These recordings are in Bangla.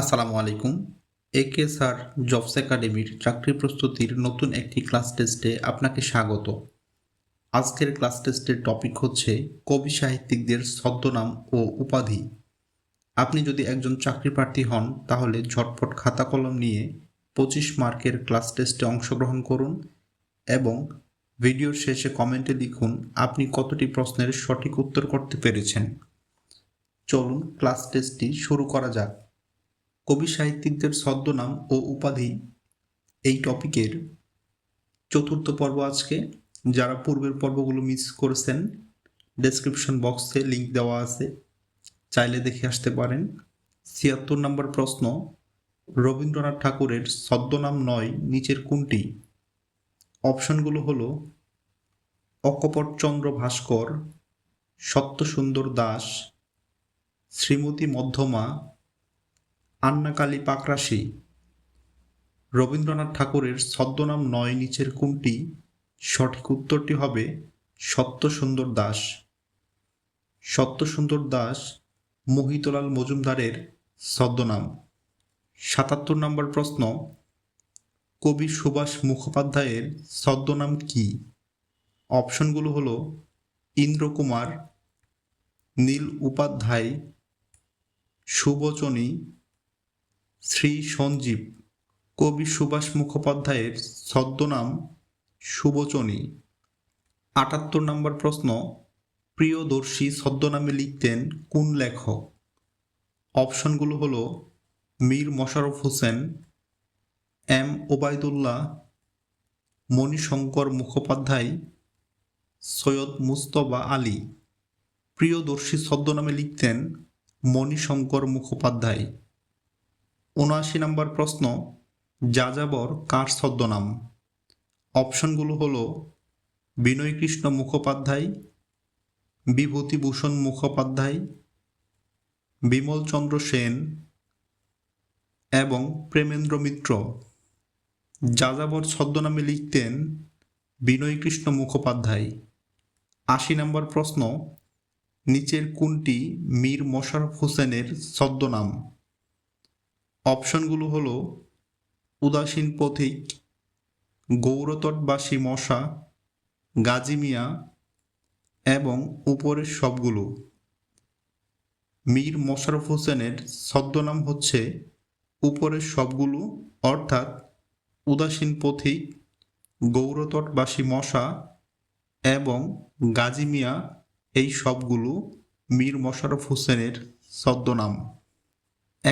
আসসালামু আলাইকুম। একে স্যার জবস একাডেমির চাকরি প্রস্তুতির নতুন একটি ক্লাস টেস্টে আপনাকে স্বাগত। আজকের ক্লাস টেস্টের টপিক হচ্ছে কবি সাহিত্যিকদের ছদ্মনাম ও উপাধি। আপনি যদি একজন চাকরি প্রার্থী হন, তাহলে ঝটপট খাতা কলম নিয়ে পঁচিশ মার্কের ক্লাস টেস্টে অংশগ্রহণ করুন এবং ভিডিওর শেষে কমেন্টে লিখুন, আপনি কতটি প্রশ্নের সঠিক উত্তর করতে পেরেছেন। চলুন ক্লাস টেস্টটি শুরু করা যাক। কবি সাহিত্যিকদের ছদ্মনাম ও উপাধি এই টপিকের চতুর্থ পর্ব আজকে। যারা পূর্বের পর্বগুলো মিস করেছেন ডেসক্রিপশন বক্সে লিঙ্ক দেওয়া আছে, চাইলে দেখে আসতে পারেন। ছিয়াত্তর নম্বর প্রশ্ন, রবীন্দ্রনাথ ঠাকুরের ছদ্মনাম নয়, নিচের কোনটি? অপশনগুলো হলো, অকপটচন্দ্র ভাস্কর, সত্যসুন্দর দাস, শ্রীমতী মধ্যমা আন্নাকালী পাকরাশি রবীন্দ্রনাথ ঠাকুরের ছদ্মনাম নয় নিচের কোনটি? সঠিক উত্তরটি হবে সত্যসুন্দর দাস। সত্যসুন্দর দাস মোহিতলাল মজুমদারের ছদ্মনাম। সাতাত্তর নম্বর প্রশ্ন, কবি সুভাষ মুখোপাধ্যায়ের ছদ্মনাম কি? অপশনগুলো হলো ইন্দ্রকুমার, নীল উপাধ্যায়, সুবচনী শ্রী সঞ্জীব, কবি সুভাষ মুখোপাধ্যায়ের ছদ্মনাম সুবচনী। আটাত্তর নম্বর প্রশ্ন, প্রিয়দর্শী ছদ্মনামে লিখতেন কোন লেখক? অপশনগুলো হল, মীর মশারফ হোসেন, এম ওবায়দুল্লাহ, মণিশঙ্কর মুখোপাধ্যায়, সৈয়দ মুস্তফা আলী। প্রিয়দর্শী ছদ্মনামে লিখতেন মণিশঙ্কর মুখোপাধ্যায়। উনআশি নম্বর প্রশ্ন, যাযাবর কার ছদ্মনাম? অপশনগুলো হলো, বিনয়কৃষ্ণ মুখোপাধ্যায়, বিভূতিভূষণ মুখোপাধ্যায়, বিমলচন্দ্র সেন এবং প্রেমেন্দ্র মিত্র। যাযাবর ছদ্মনামে লিখতেন, বিনয়কৃষ্ণ মুখোপাধ্যায়। আশি নম্বর প্রশ্ন, নিচের কোনটি মীর মোশাররফ হোসেনের ছদ্মনাম? অপশনগুলো হলো উদাসীন পথিক গৌরতটবাসী মশা, গাজী মিয়া এবং উপরের সবগুলো। মীর মোশাররফ হোসেনের ছদ্মনাম হচ্ছে উপরের সবগুলো, অর্থাৎ উদাসীন পথিক গৌরতটবাসী মশা এবং গাজী মিয়া, এই সবগুলো মীর মোশাররফ হোসেনের ছদ্মনাম।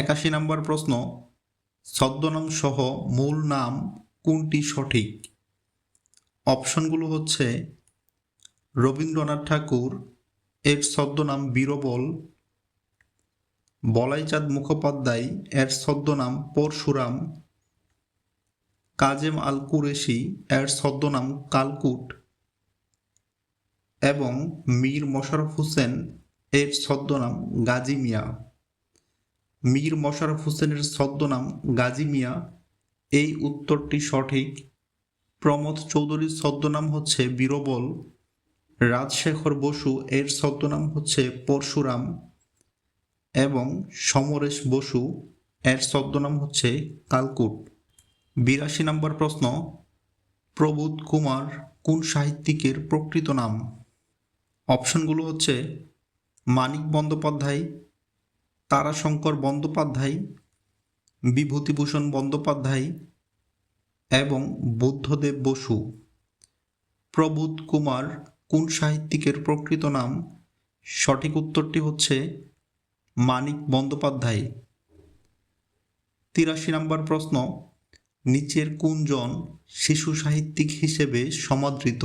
একাশি নম্বর প্রশ্ন, ছদ্মনাম সহ মূল নাম কোনটি সঠিক? অপশনগুলো হচ্ছে, রবীন্দ্রনাথ ঠাকুর, এর ছদ্মনাম বীরবল, বলাইচাঁদ মুখোপাধ্যায়, এর ছদ্মনাম পরশুরাম, কাজেম আল কুরেশি, এর ছদ্মনাম কালকুট এবং মীর মোশারফ হোসেন, এর ছদ্মনাম গাজী মিয়া। মীর মোশাররফ হোসেনের ছদ্মনাম গাজী মিয়া। এই উত্তরটি সঠিক। প্রমোদ চৌধুরীর ছদ্মনাম হচ্ছে বীরবল। রাজশেখর বসু এর ছদ্মনাম হচ্ছে পরশুরাম। এবং সমরেশ বসু এর ছদ্মনাম হচ্ছে কালকুট। বিরাশি নম্বর প্রশ্ন, প্রবোধ কুমার কোন সাহিত্যিকের প্রকৃত নাম? অপশনগুলো হচ্ছে মানিক বন্দ্যোপাধ্যায় তারাশঙ্কর বন্দ্যোপাধ্যায়, বিভূতিভূষণ বন্দ্যোপাধ্যায় এবং বুদ্ধদেব বসু। প্রবোধ কুমার কোন সাহিত্যিকের প্রকৃত নাম? সঠিক উত্তরটি হচ্ছে মানিক বন্দ্যোপাধ্যায়। তিরাশি নম্বর প্রশ্ন, নিচের কোনজন শিশু সাহিত্যিক হিসেবে সমাদৃত?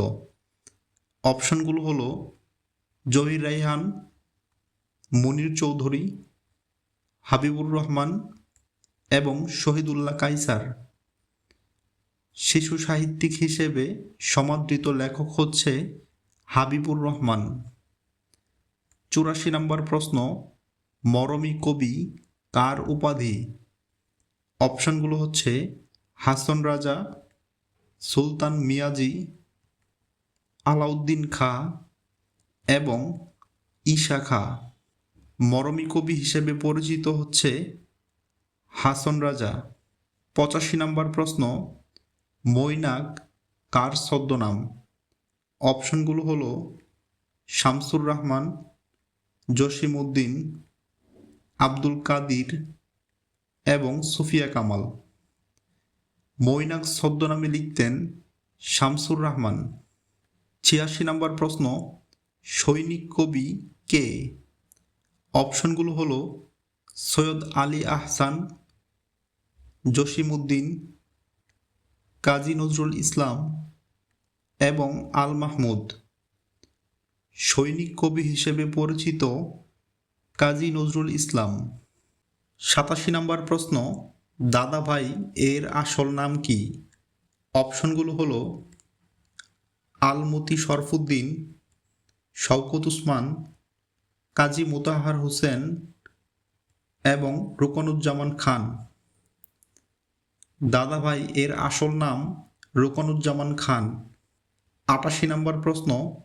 অপশনগুলো হলো জহির রাইহান মনির চৌধুরী হাবিবুর রহমান এবং শহীদুল্লাহ কাইসার শিশু সাহিত্যিক হিসেবে সমাদৃত লেখক হচ্ছে হাবিবুর রহমান। চুরাশি নম্বর প্রশ্ন, মরমী কবি কার উপাধি? অপশনগুলো হচ্ছে, হাসন রাজা, সুলতান মিয়াজি, আলাউদ্দিন খাঁ এবং ঈশা খাঁ। মরমী কবি হিসেবে পরিচিত হচ্ছে হাসন রাজা। পঁচাশি নম্বর প্রশ্ন, মৈনাক কার ছদ্মনাম? অপশনগুলো হলো, শামসুর রহমান জসিম উদ্দিন আব্দুল কাদির এবং সুফিয়া কামাল। মৈনাক ছদ্মনামে লিখতেন শামসুর রহমান। ছিয়াশি নম্বর প্রশ্ন, সৈনিক কবি কে? অপশনগুলো হলো সৈয়দ আলী আহসান, জসিমউদ্দিন, কাজী নজরুল ইসলাম এবং আল মাহমুদ। সৈনিক কবি হিসেবে পরিচিত কাজী নজরুল ইসলাম। সাতাশি নম্বর প্রশ্ন দাদাভাই এর আসল নাম কি? অপশনগুলো হলো আলমতি শরফুদ্দিন, শওকত উসমান কাজী মোতাহার হোসেন এবং রুকনুজ্জামান খান। দাদাভাই, এর আসল নাম রুকনুজ্জামান খান। আটাশি নম্বর প্রশ্ন,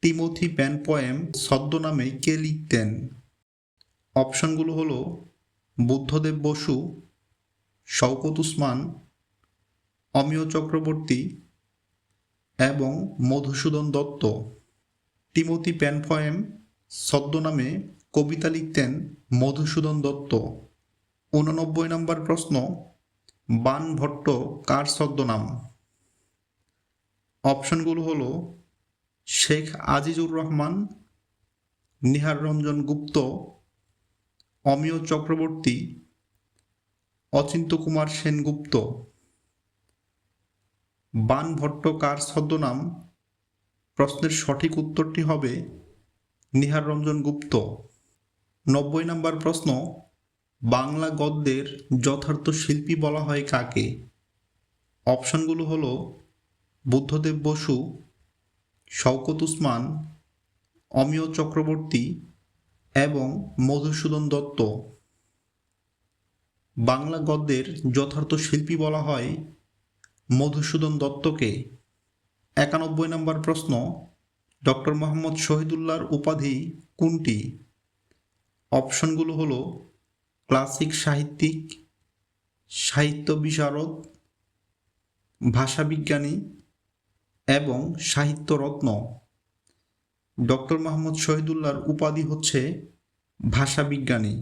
টিমোথি প্যান পোয়েম ছদ্মনামে কে লিখতেন? অপশনগুলো হলো বুদ্ধদেব বসু, শওকত উসমান, অমিয় চক্রবর্তী এবং Madhusudan Dutt. Timothy Penpoem ছদ্মনামে কবিতা লিখতেন মধুসূদন দত্ত। উননব্বই নম্বর প্রশ্ন, বান ভট্ট কার ছদ্মনাম? অপশনগুলো হলো, শেখ আজিজুর রহমান, নিহার রঞ্জন গুপ্ত, অমিয় চক্রবর্তী, অচিন্ত কুমার সেনগুপ্ত। বান ভট্ট কার ছদ্মনাম? প্রশ্নের সঠিক উত্তরটি হবে নিহার রঞ্জন গুপ্ত। নব্বই নম্বর প্রশ্ন, বাংলা গদ্যের যথার্থ শিল্পী বলা হয় কাকে? অপশনগুলো হলো, বুদ্ধদেব বসু, শওকত উসমান, অমিয় চক্রবর্তী এবং মধুসূদন দত্ত। বাংলা গদ্যের যথার্থ শিল্পী বলা হয় মধুসূদন দত্তকে। একানব্বই নম্বর প্রশ্ন ডক্টর মোহাম্মদ শহীদুল্লাহর উপাধি কোনটি? অপশনগুলো হলো ক্লাসিক সাহিত্যিক, সাহিত্য বিশারদ, ভাষাবিজ্ঞানী এবং সাহিত্য রত্ন ডক্টর মোহাম্মদ শহীদুল্লাহর উপাধি হচ্ছে ভাষাবিজ্ঞানী।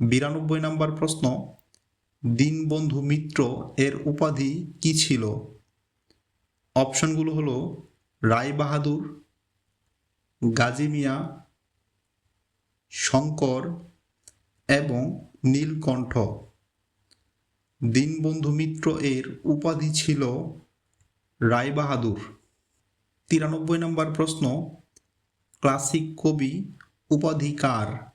বিরানব্বই নম্বর প্রশ্ন, দীনবন্ধু মিত্র এর উপাধি কি ছিল? অপশনগুলো হলো রায় বাহাদুর, গাজী মিয়া, শঙ্কর এবং নীলকণ্ঠ। দীনবন্ধু মিত্র এর উপাধি ছিল রায় বাহাদুর। তিরানব্বই নম্বর প্রশ্ন, ক্লাসিক কবি উপাধি কার?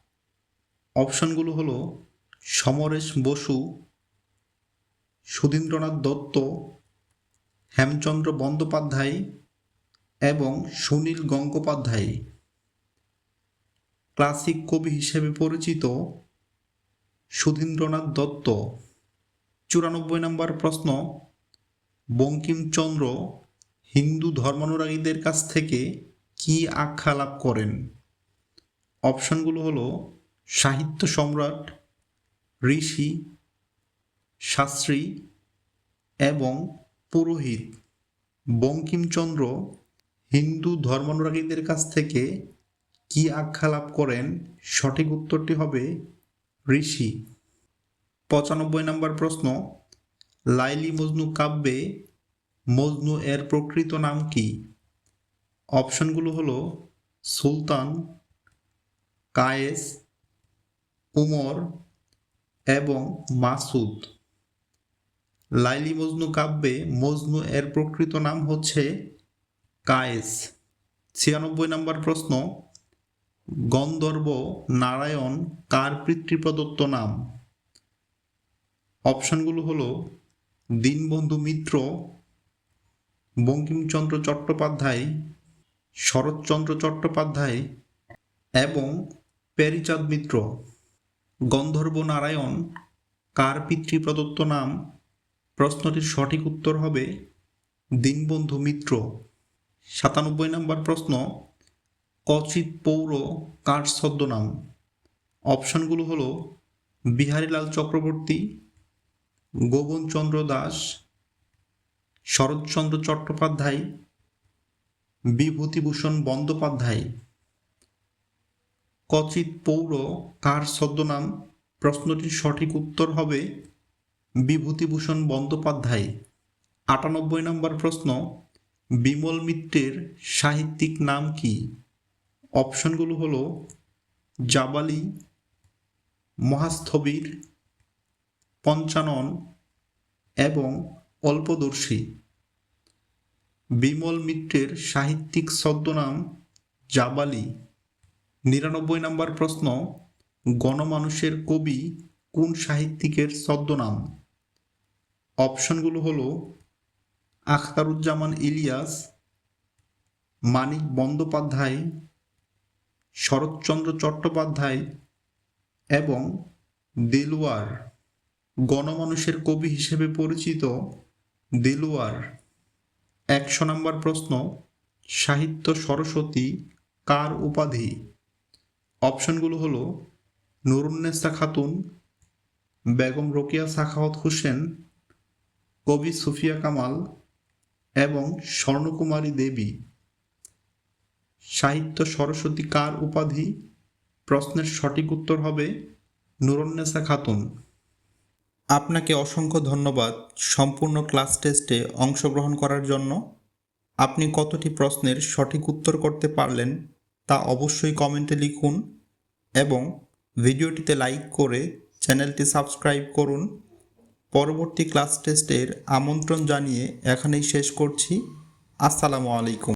অপশনগুলো হলো সমরেশ বসু, সুধীন্দ্রনাথ দত্ত, হেমচন্দ্র বন্দ্যোপাধ্যায় এবং সুনীল গঙ্গোপাধ্যায় ক্লাসিক কবি হিসেবে পরিচিত সুধীন্দ্রনাথ দত্ত। চুরানব্বই নম্বর প্রশ্ন, বঙ্কিমচন্দ্র হিন্দু ধর্মানুরাগীদের কাছ থেকে কি আখ্যা লাভ করেন? অপশনগুলো হলো সাহিত্য সম্রাট, ঋষি, শাস্ত্রী এবং পুরোহিত। বঙ্কিমচন্দ্র হিন্দু ধর্মানুরাগীদের কাছ থেকে কি আখ্যা লাভ করেন? সঠিক উত্তরটি হবে ঋষি। পঁচানব্বই নম্বর প্রশ্ন, লাইলি মজনু কাব্যে মজনু এর প্রকৃত নাম কি? অপশনগুলো হলো সুলতান, কায়েস, উমর এবং মাসুদ। লাইলি মজনু কাব্যে মজনু এর প্রকৃত নাম হচ্ছে কায়েস। ছিয়ানব্বই নম্বর প্রশ্ন, গন্ধর্ব নারায়ণ কার পিতৃপ্রদত্ত নাম? অপশনগুলো হলো, দীনবন্ধু মিত্র, বঙ্কিমচন্দ্র চট্টোপাধ্যায়, শরৎচন্দ্র চট্টোপাধ্যায় এবং প্যারিচাঁদ মিত্র। গন্ধর্ব নারায়ণ কার পিতৃপ্রদত্ত নাম? প্রশ্নটির সঠিক উত্তর হবে, দীনবন্ধু মিত্র। সাতানব্বই নম্বর প্রশ্ন অচিত পৌর কার ছদ্মনাম? অপশনগুলো হলো, বিহারীলাল চক্রবর্তী, গোবনচন্দ্র দাস, শরৎচন্দ্র চট্টোপাধ্যায়, বিভূতিভূষণ বন্দ্যোপাধ্যায়। কচিত পৌর কার ছদ্মনাম? প্রশ্নটির সঠিক উত্তর হবে, বিভূতিভূষণ বন্দ্যোপাধ্যায়। আটানব্বই নম্বর প্রশ্ন বিমল মিত্রের সাহিত্যিক নাম কি? অপশনগুলো হলো জাবালি, মহাস্থবির, পঞ্চানন এবং অল্পদর্শী। বিমল মিত্রের সাহিত্যিক ছদ্মনাম জাবালি। নিরানব্বই নম্বর প্রশ্ন, গণমানুষের কবি কোন সাহিত্যিকের ছদ্মনাম? অপশনগুলো হলো আখতারুজ্জামান ইলিয়াস, মানিক বন্দ্যোপাধ্যায়, শরৎচন্দ্র চট্টোপাধ্যায় এবং দেলওয়ার গণমানুষের কবি হিসেবে পরিচিত দেলওয়ার একশো নম্বর প্রশ্ন, সাহিত্য সরস্বতী কার উপাধি? অপশনগুলো হলো নুরুন্নেসা খাতুন, বেগম রোকেয়া সাখাওয়াত হোসেন, কবি সুফিয়া কামাল এবং স্বর্ণকুমারী দেবী, সাহিত্য সরস্বতী কার উপাধি? প্রশ্নের সঠিক উত্তর হবে নুরন্নেসা খাতুন। আপনাকে অসংখ্য ধন্যবাদ সম্পূর্ণ ক্লাস টেস্টে অংশগ্রহণ করার জন্য। আপনি কতটি প্রশ্নের সঠিক উত্তর করতে পারলেন তা অবশ্যই কমেন্টে লিখুন এবং ভিডিওটিতে লাইক করে চ্যানেলটি সাবস্ক্রাইব করুন। পরবর্তী ক্লাস টেস্টের আমন্ত্রণ জানিয়ে এখানেই শেষ করছি। আসসালামু আলাইকুম।